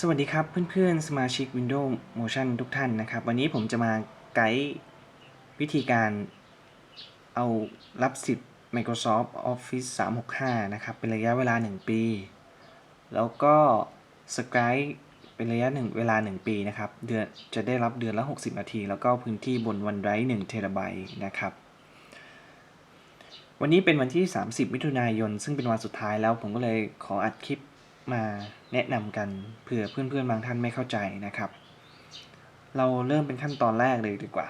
สวัสดีครับเพื่อนๆ สมาชิก Windows Motion ทุกท่านนะครับ วันนี้ผมจะมาไกด์วิธีการเอารับสิทธิ์ Microsoft Office 365 นะครับ เป็นระยะเวลา 1 ปี แล้วก็ Skype เป็นระยะหนึ่งเวลา 1 ปีนะครับ เดือนจะได้รับเดือนละ 60 นาที แล้วก็พื้นที่บน OneDrive 1เทราไบต์นะครับ วันนี้เป็นวันที่ 30 มิถุนายน ซึ่งเป็นวันสุดท้ายแล้วผมก็เลยขออัดคลิป มาแนะนำกันเผื่อเพื่อนๆบางท่านไม่เข้าใจนะครับ เราเริ่มเป็นขั้นตอนแรกเลยดีกว่า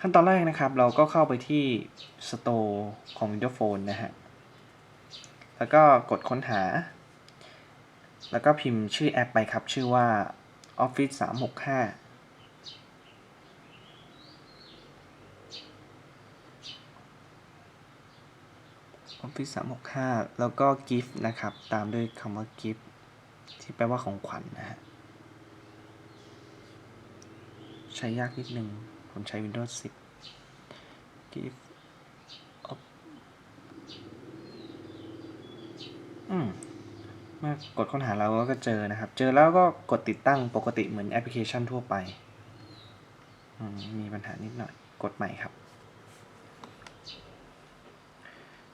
ขั้นตอนแรกนะครับ เราก็เข้าไปที่ Store ของ Windows Phone นะฮะ แล้วก็กดค้นหา แล้วก็พิมพ์ชื่อแอปไปครับ ชื่อว่า Office 365 Office 365แล้วก็ gift นะครับ ตามด้วยคำว่า gift ที่แปลว่าของขวัญนนะฮะ ใช้ยากนิดนึง ผมใช้ Windows 10 gift of อืมเมื่อกดค้นหาเราก็เจอนะครับ เจอแล้วก็กดติดตั้งปกติเหมือนแอปพลิเคชันทั่วไปมมีปัญหานิดหน่อย กดใหม่ครับ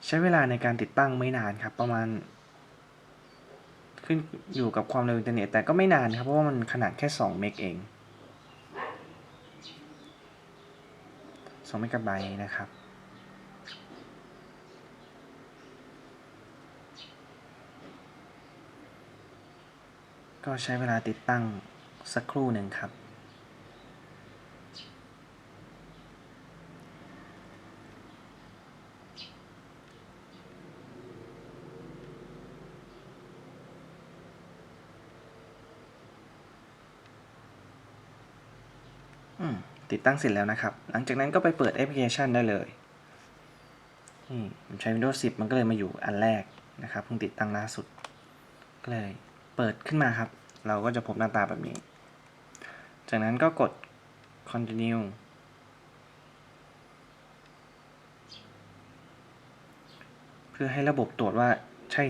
ใช้เวลาในการติดตั้งไม่นานครับ ประมาณ ขึ้นอยู่กับความเร็วอินเทอร์เน็ตแต่ก็ไม่นานครับ เพราะว่ามันขนาดแค่ 2 เมกเอง 2 เมกะไบต์นะครับก็ใช้เวลาติดตั้งสักครู่หนึ่งครับ ติดตั้งเสร็จแล้วนะครับ หลังจากนั้นก็ไปเปิดแอปพลิเคชันได้เลยผมใช้ Windows 10 มันก็เลยมาอยู่อันแรกนะครับเพิ่งติดตั้งล่าสุด ก็เลยเปิดขึ้นมาครับ เราก็จะพบหน้าตาแบบนี้ จากนั้นก็กด continue เพื่อให้ระบบตรวจว่าใช่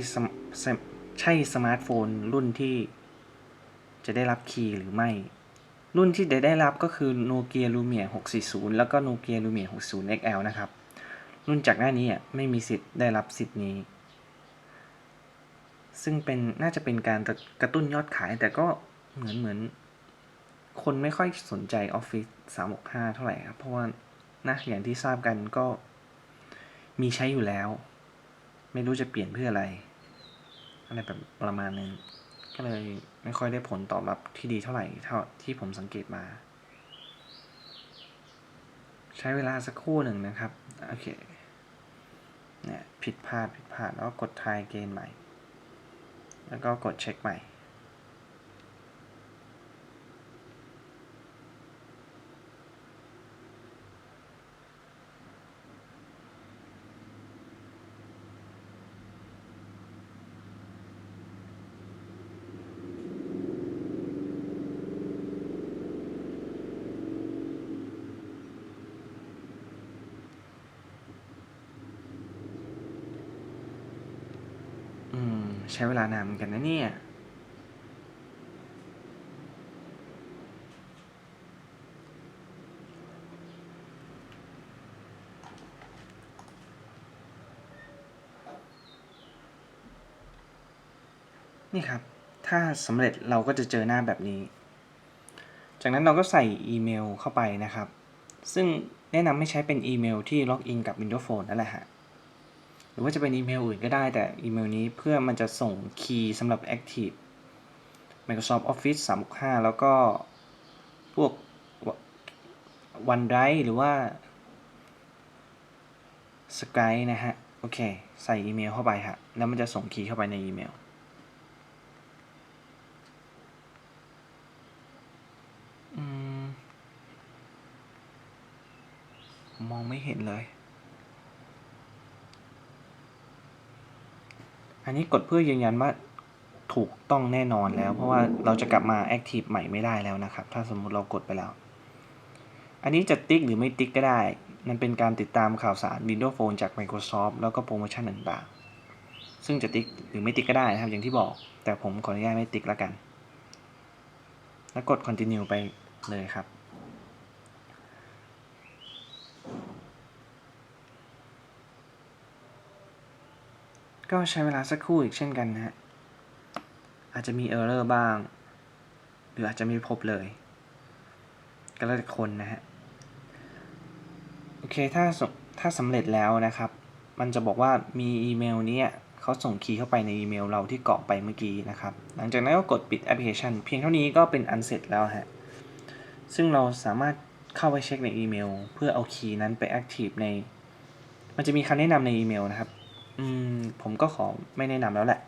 ใช่สมาร์ทโฟนรุ่นที่จะได้รับคีย์หรือไม่ รุ่นที่ได้ได้รับก็คือ Nokia Lumia 640 แล้วก็ Nokia Lumia 60 XL นะครับ รุ่นจากหน้านี้อ่ไม่มีสิทธิ์ได้รับสิทธิ์นี้ ซึ่งเป็นน่าจะเป็นการกระตุ้นยอดขายแต่ก็เหมือนเหมือน คนไม่ค่อยสนใจ Office 365 เท่าไหร่ครับ เพราะว่านะอย่างที่ทราบกันก็มีใช้อยู่แล้ว ไม่รู้จะเปลี่ยนเพื่ออะไร อะไรแบบประมาณนึง ก็เลยไม่ค่อยได้ผลตอบรับที่ดีเท่าไหร่เท่าที่ผมสังเกตมา ใช้เวลาสักครู่หนึ่งนะครับ โอเคเนี่ยผิดพลาดผิดพลาดแล้วก็กดทายเกณฑ์ใหม่ แล้วก็กดเช็คใหม่ ใช้เวลานานกันนะเนี่ยนี่ครับ ถ้าสำเร็จเราก็จะเจอหน้าแบบนี้ จากนั้นเราก็ใส่อีเมลเข้าไปนะครับ ซึ่งแนะนำให้ใช้เป็นอีเมลที่ล็อกอินกับ Windows Phone นั่นแหละฮะ รือว่าจะเป็นอีเมลอื่นก็ได้แต่อีเมลนี้เพื่อมันจะส่งคีย์สำหรับ Active Microsoft Office 365 แล้วก็พวก OneDrive หรือว่า Skype นะฮะ โอเค ใส่อีเมลเข้าไปฮะ แล้วมันจะส่งคีย์เข้าไปในอีเมลมองไม่เห็นเลย นนี้กดเพื่อยืนยันว่าถูกต้องแน่นอนแล้ว เพราะว่าเราจะกลับมา Active ใหม่ไม่ได้แล้วนะครับ ถ้าสมมุติเรากดไปแล้ว อันนี้จะติ๊กหรือไม่ติ๊กก็ได้ มันเป็นการติดตามข่าวสาร Windows Phone จาก Microsoft แล้วก็โปรโมชั่นต่างๆ ซึ่งจะติ๊กหรือไม่ติ๊กก็ได้นะครับ อย่างที่บอก แต่ผมขออนุญาตไม่ติ๊กแล้วกัน แล้วกด continue ไปเลยครับ ก็ใช้เวลาสักครู่อีกเช่นกันนะฮะ อาจจะมี error บ้าง หรืออาจจะไม่พบเลย ก็แล้วแต่คนนะฮะ โอเค ถ้าถ้าสำเร็จแล้วนะครับ มันจะบอกว่ามีอีเมลเนี้ยเขาส่งคีย์เข้าไปในอีเมลเราที่กรอกไปเมื่อกี้นะครับ หลังจากนั้นก็กดปิดแอปพลิเคชัน เพียงเท่านี้ก็เป็นอันเสร็จแล้วฮะ ซึ่งเราสามารถเข้าไปเช็คในอีเมล เพื่อเอาคีย์นั้นไป active ใน มันจะมีคำแนะนำในอีเมลนะครับ อืม ผมก็ขอไม่แนะนำแล้วแหละ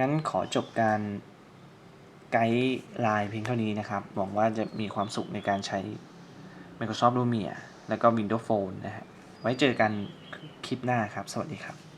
งั้นขอจบการไกด์ไลน์เพียงเท่านี้นะครับ หวังว่าจะมีความสุขในการใช้ Microsoft Lumia แล้วก็ Windows Phone นะฮะ ไว้เจอกันคลิปหน้าครับ สวัสดีครับ